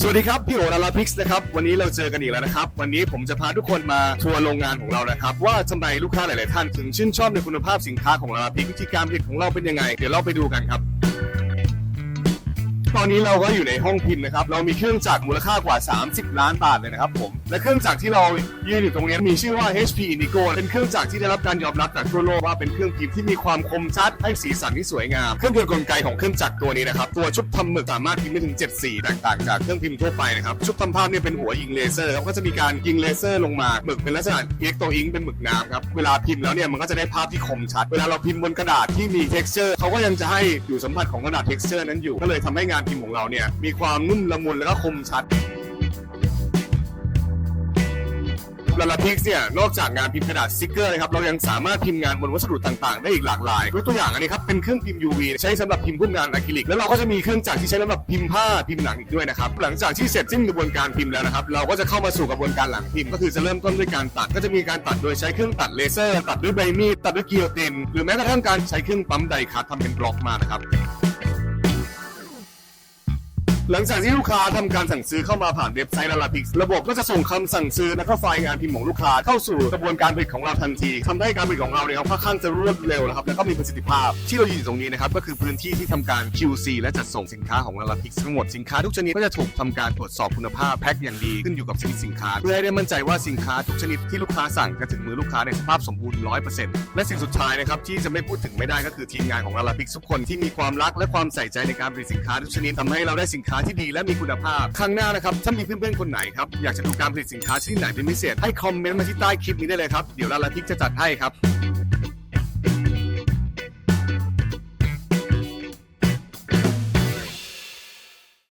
สวัสดีครับ พี่โอนาลาพิกส์นะครับ วันนี้เราเจอกันอีกแล้วนะครับ วันนี้ผมจะพาทุกคนมาทัวร์โรงงานของเรานะครับ ว่าทำไมลูกค้าหลาย ๆ ท่านถึงชื่นชอบในคุณภาพสินค้าของลาลาพิกวิธีการผลิตของเราเป็นยังไง เดี๋ยวเราไปดูกันครับ อนนี้เราก็อยู่ในห้องพิมพ์นะครับ เรามีเครื่องจักรมูลค่ากว่า 30 ล้านบาทเลยนะครับผม และเครื่องจักรที่เรายืนอยู่ตรงนี้มีชื่อว่า HP Indigo เป็นเครื่องจักรที่ได้รับการยอมรับจากทั่วโลกว่าเป็นเครื่องพิมพ์ที่มีความคมชัดให้สีสันที่สวยงาม เครื่องยนต์กลไกของเครื่องจักรตัวนี้นะครับ ตัวชุบทำหมึกสามารถพิมพ์ได้ถึง 7 สีแตกต่างจากเครื่องพิมพ์ทั่วไปนะครับ ชุบทำภาพเนี่ยเป็นหัวยิงเลเซอร์ครับก็จะมีการยิงเลเซอร์ลงมา หมึกเป็นลักษณะเอ็กโตอิงเป็นหมึกน้ำครับ เวลาพิมพ์แล้วเนี่ยมันก็จะได้ภาพที่คมชัด เวลาเราพิมพ์บนกระดาษที่มี texture เขาก็ยังจะให้อยู่สัมผัสของกระดาษ texture นั้นอยู่ ก็เลยทำให้งานพิมพ์ของเราเนี่ยมีความนุ่มละมุนแล้วก็คมชัดลาลาพิกเนี่ยนอกจากงานพิมพ์กระดาษสติกเกอร์นะครับเรายังสามารถพิมพ์งานบนวัสดุต่างๆ ได้อีกหลากหลายยกตัวอย่างอันนี้ครับเป็นเครื่องพิมพ์ UV ใช้สำหรับพิมพ์พวกงานอะคริลิกแล้วเราก็จะมีเครื่องจักรที่ใช้สำหรับพิมพ์ผ้าพิมพ์หนังอีกด้วยนะครับหลังจากที่เสร็จสิ้นกระบวนการพิมพ์แล้วนะครับเราก็จะเข้ามาสู่กระบวนการหลังพิมพ์ก็คือจะเริ่มต้นด้วยการตัดก็จะมีการตัดโดยใช้เครื่องตัดเลเซอร์ ตัดด้วยใบมีดตัดด้วยกิโยตินหรือแม้กระทั่งการใช้เครื่องปั๊มไดคัตทำเป็นบล็อกมานะครับ หลังจากที่ลูกค้าทำการสั่งซื้อเข้ามาผ่านเว็บไซต์ลาลาพิกระบบก็จะส่งคำสั่งซื้อและก็ไฟล์งานพิมพ์ของลูกค้าเข้าสู่กระบวนการผลิตของเราทันทีทำให้การผลิตของเราเนี่ยค่อนข้างจะรวดเร็วนะครับแล้วก็มีประสิทธิภาพ ที่เรายืนอยู่ตรงนี้นะครับก็คือพื้นที่ที่ทำการ QC และจัดส่งสินค้าของลาลาพิกทั้งหมดสินค้าทุกชนิดก็จะถูกทำการตรวจสอบคุณภาพแพ็คอย่างดีขึ้นอยู่กับชนิดสินค้า เพื่อให้ได้มั่นใจว่าสินค้าทุกชนิดที่ลูกค้าสั่งจะถึงมือลูกค้าในสภาพสมบูรณ์100%และสิ่งสุดท้ายนะครับที่จะไม่พูดถึงไม่ได้ก็คือทีมงานของลาลาพิกทุกคนที่มีความรักและความใส่ใจในการผลิตสินค้าทุกชนิดทำให้เราได้สินค้าที่ดีและมีคุณภาพ ครั้งหน้านะครับถ้ามีเพื่อนๆคนไหนครับอยากจะดูการผลิตสินค้าชิ้นไหนเป็นพิเศษให้คอมเมนต์มาที่ใต้คลิปนี้ได้เลยครับเดี๋ยวลาลาพิกจะจัดให้ครับ